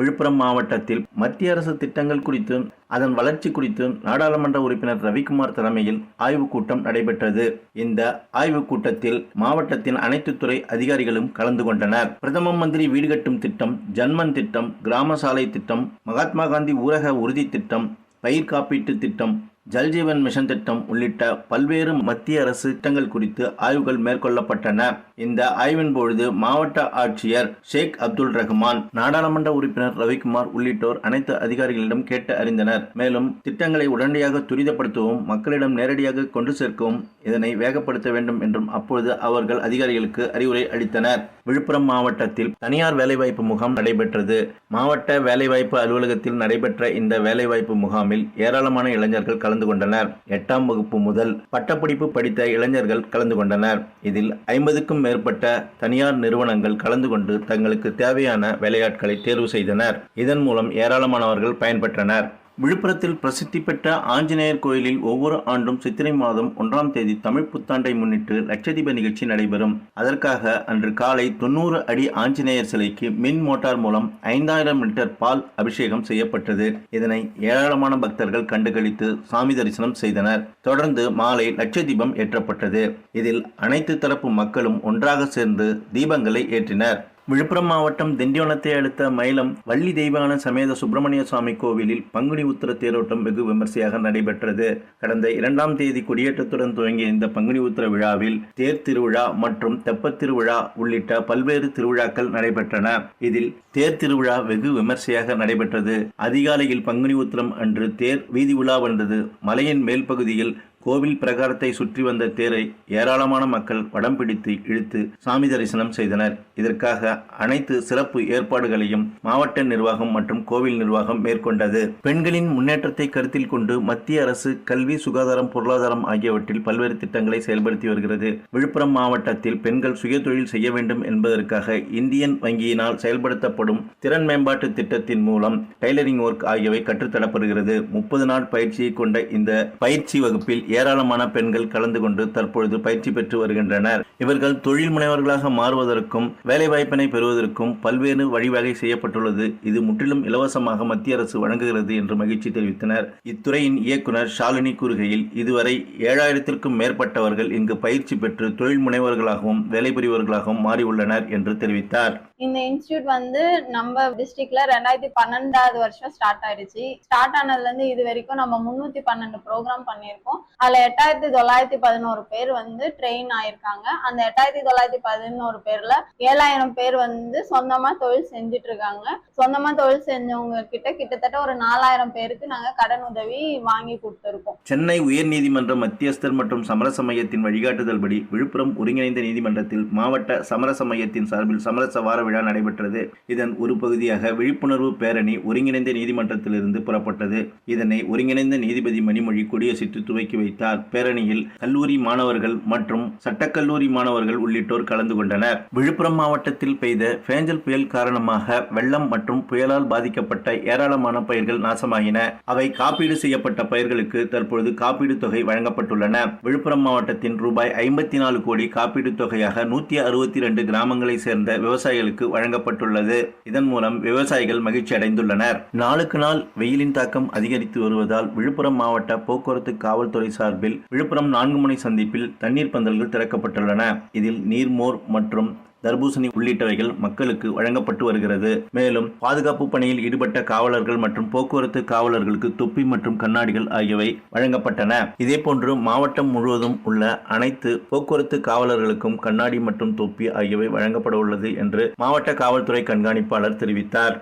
விழுப்புரம் மாவட்டத்தில் மத்திய அரசு திட்டங்கள் குறித்தும் அதன் வளர்ச்சி குறித்தும் நாடாளுமன்ற உறுப்பினர் ரவிக்குமார் தலைமையில் ஆய்வுக் கூட்டம் நடைபெற்றது. இந்த ஆய்வுக் கூட்டத்தில் மாவட்டத்தின் அனைத்து துறை அதிகாரிகளும் கலந்து கொண்டனர். பிரதம மந்திரி வீடு கட்டும் திட்டம் ஜன்மன் திட்டம் கிராம சாலை திட்டம் மகாத்மா காந்தி ஊரக உறுதி திட்டம் பயிர் காப்பீட்டு திட்டம் ஜல்ஜீவன் மிஷன் திட்டம் உள்ளிட்ட பல்வேறு மத்திய அரசு திட்டங்கள் குறித்து ஆய்வுகள் மேற்கொள்ளப்பட்டன. இந்த ஆய்வின் பொழுது மாவட்ட ஆட்சியர் ஷேக் அப்துல் ரஹ்மான் நாடாளுமன்ற உறுப்பினர் ரவிக்குமார் உள்ளிட்டோர் அனைத்து அதிகாரிகளிடம் கேட்டு அறிந்தனர். மேலும் திட்டங்களை உடனடியாக துரிதப்படுத்தவும் மக்களிடம் நேரடியாக கொண்டு சேர்க்கவும் இதனை வேகப்படுத்த வேண்டும் என்றும் அப்பொழுது அவர்கள் அதிகாரிகளுக்கு அறிவுரை அளித்தனர். விழுப்புரம் மாவட்டத்தில் தனியார் வேலைவாய்ப்பு முகாம் நடைபெற்றது. மாவட்ட வேலைவாய்ப்பு அலுவலகத்தில் நடைபெற்ற இந்த வேலைவாய்ப்பு முகாமில் ஏராளமான இளைஞர்கள் கலந்து கொண்டனர். எட்டாம் வகுப்பு முதல் பட்டப்படிப்பு படித்த இளைஞர்கள் கலந்து கொண்டனர். இதில் ஐம்பதுக்கும் மேற்பட்ட தனியார் நிறுவனங்கள் கலந்து கொண்டு தங்களுக்கு தேவையான வேலையாட்களை தேர்வு செய்தனர். இதன் மூலம் ஏராளமானவர்கள் பயன்பெற்றனர். விழுப்புரத்தில் பிரசித்தி பெற்ற ஆஞ்சநேயர் கோயிலில் ஒவ்வொரு ஆண்டும் சித்திரை மாதம் ஒன்றாம் தேதி தமிழ் புத்தாண்டை முன்னிட்டு லட்சதீப நிகழ்ச்சி நடைபெறும். அதற்காக அன்று காலை தொண்ணூறு அடி ஆஞ்சநேயர் சிலைக்கு மின் மோட்டார் மூலம் ஐந்தாயிரம் லிட்டர் பால் அபிஷேகம் செய்யப்பட்டது. இதனை ஏராளமான பக்தர்கள் கண்டுகளித்து சாமி தரிசனம் செய்தனர். தொடர்ந்து மாலை லட்சதீபம் ஏற்றப்பட்டது. இதில் அனைத்து தரப்பு மக்களும் ஒன்றாக சேர்ந்து தீபங்களை ஏற்றினர். விழுப்புரம் மாவட்டம் திண்டிவனத்தை அடுத்த மயிலம் வள்ளி தெய்வான சமேத சுப்பிரமணிய சுவாமி கோவிலில் பங்குனி உத்திர தேரோட்டம் வெகு விமர்சையாக நடைபெற்றது. கடந்த இரண்டாம் தேதி கொடியேற்றத்துடன் துவங்கிய இந்த பங்குனி உத்திர விழாவில் தேர் திருவிழா மற்றும் தெப்பத் திருவிழா உள்ளிட்ட பல்வேறு திருவிழாக்கள் நடைபெற்றன. இதில் தேர் திருவிழா வெகு விமர்சையாக நடைபெற்றது. அதிகாலையில் பங்குனி உத்திரம் அன்று தேர் வீதி உலா வந்தது. மலையின் மேல் பகுதியில் கோவில் பிரகாரத்தை சுற்றி வந்த தேரை ஏராளமான மக்கள் வடம் பிடித்து இழுத்து சாமி தரிசனம் செய்தனர். இதற்காக அனைத்து சிறப்பு ஏற்பாடுகளையும் மாவட்ட நிர்வாகம் மற்றும் கோவில் நிர்வாகம் மேற்கொண்டது. பெண்களின் முன்னேற்றத்தை கருத்தில் கொண்டு மத்திய அரசு கல்வி சுகாதாரம் பொருளாதாரம் ஆகியவற்றில் பல்வேறு திட்டங்களை செயல்படுத்தி வருகிறது. விழுப்புரம் மாவட்டத்தில் பெண்கள் சுயதொழில் செய்ய வேண்டும் என்பதற்காக இந்தியன் வங்கியினால் செயல்படுத்தப்படும் திறன் மேம்பாட்டு திட்டத்தின் மூலம் டைலரிங் ஒர்க் ஆகியவை கற்றுத்தரப்படுகிறது. முப்பது நாள் பயிற்சியை கொண்ட இந்த பயிற்சி வகுப்பில் ஏராளமான பெண்கள் கலந்து கொண்டு தற்பொழுது பயிற்சி பெற்று வருகின்றனர். இவர்கள் தொழில் முனைவர்களாக மாறுவதற்கும் வேலைவாய்ப்பினை பெறுவதற்கும் பல்வேறு வழிவகை செய்யப்பட்டுள்ளது. இது முற்றிலும் இலவசமாக மத்திய அரசு வழங்குகிறது என்று மகிழ்ச்சி தெரிவித்தனர். இத்துறையின் இயக்குனர் ஷாலினி கூறுகையில் இதுவரை ஏழாயிரத்திற்கும் மேற்பட்டவர்கள் இங்கு பயிற்சி பெற்று தொழில் முனைவர்களாகவும் வேலை புரிவர்களாகவும் மாறியுள்ளனர் என்று தெரிவித்தார். இந்த இன்ஸ்டியூட் வந்து நம்ம டிஸ்ட்ரிக்ட்ல ரெண்டாயிரத்தி பன்னெண்டாவது வருஷம் ஸ்டார்ட் ஆயிடுச்சு. ஸ்டார்ட் ஆனதுல இருந்து இது வரைக்கும் நம்ம முன்னூத்தி பன்னெண்டு ப்ரோக்ராம் பண்ணியிருக்கோம். அதுல எட்டாயிரத்தி தொள்ளாயிரத்தி பதினோரு பேர் வந்து ட்ரெயின் ஆயிருக்காங்க. அந்த எட்டாயிரத்தி தொள்ளாயிரத்தி பதினோரு பேர்ல ஏழாயிரம் பேர் வந்து சொந்தமா தொழில் செஞ்சுட்டு இருக்காங்க சொந்தமா தொழில் செஞ்சவங்க கிட்ட கிட்டத்தட்ட ஒரு நாலாயிரம் பேருக்கு நாங்க கடன் உதவி வாங்கி கொடுத்துருக்கோம். சென்னை உயர்நீதிமன்ற மத்தியஸ்தர் மற்றும் சமரச மையத்தின் வழிகாட்டுதல்படி விழுப்புரம் ஒருங்கிணைந்த நீதிமன்றத்தில் மாவட்ட சமரச மையத்தின் சார்பில் சமரச வார விழா நடைபெற்றது. இதன் ஒரு பகுதியாக விழிப்புணர்வு பேரணி ஒருங்கிணைந்த நீதிமன்றத்திலிருந்து புறப்பட்டது. இதனை ஒருங்கிணைந்த நீதிபதி மணிமொழி கொடியசிட்டு துவக்கி வைத்தார். பேரணியில் கல்லூரி மாணவர்கள் மற்றும் சட்டக்கல்லூரி மாணவர்கள் உள்ளிட்டோர் கலந்து கொண்டனர். விழுப்புரம் மாவட்டத்தில் பெய்த பேஞ்சல் புயல் காரணமாக வெள்ளம் மற்றும் புயலால் பாதிக்கப்பட்ட ஏராளமான பயிர்கள் நாசமாகின. அவை காப்பீடு செய்யப்பட்ட பயிர்களுக்கு தற்பொழுது காப்பீடு தொகை வழங்கப்பட்டுள்ளன. விழுப்புரம் மாவட்டத்தின் ரூபாய் ஐம்பத்தி நாலு கோடி காப்பீடு தொகையாக நூத்தி அறுபத்தி இரண்டு கிராமங்களை சேர்ந்த விவசாயிகளுக்கு விவசாயிகளுக்கு வழங்கப்பட்டுள்ளது. இதன் மூலம் விவசாயிகள் மகிழ்ச்சி அடைந்துள்ளனர். நாளுக்கு நாள் வெயிலின் தாக்கம் அதிகரித்து வருவதால் விழுப்புரம் மாவட்ட போக்குவரத்து காவல்துறை சார்பில் விழுப்புரம் நான்கு முனை சந்திப்பில் தண்ணீர் பந்தல்கள் திறக்கப்பட்டுள்ளன. இதில் நீர்மோர் மற்றும் தர்பூசணி உள்ளிட்டவைகள் மக்களுக்கு வழங்கப்பட்டு வருகிறது. மேலும் பாதுகாப்பு பணியில் ஈடுபட்ட காவலர்கள் மற்றும் போக்குவரத்து காவலர்களுக்கு தொப்பி மற்றும் கண்ணாடிகள் ஆகியவை வழங்கப்பட்டன. இதேபோன்று மாவட்டம் முழுவதும் உள்ள அனைத்து போக்குவரத்து காவலர்களுக்கும் கண்ணாடி மற்றும் தொப்பி ஆகியவை வழங்கப்பட உள்ளது என்று மாவட்ட காவல்துறை கண்காணிப்பாளர் தெரிவித்தார்.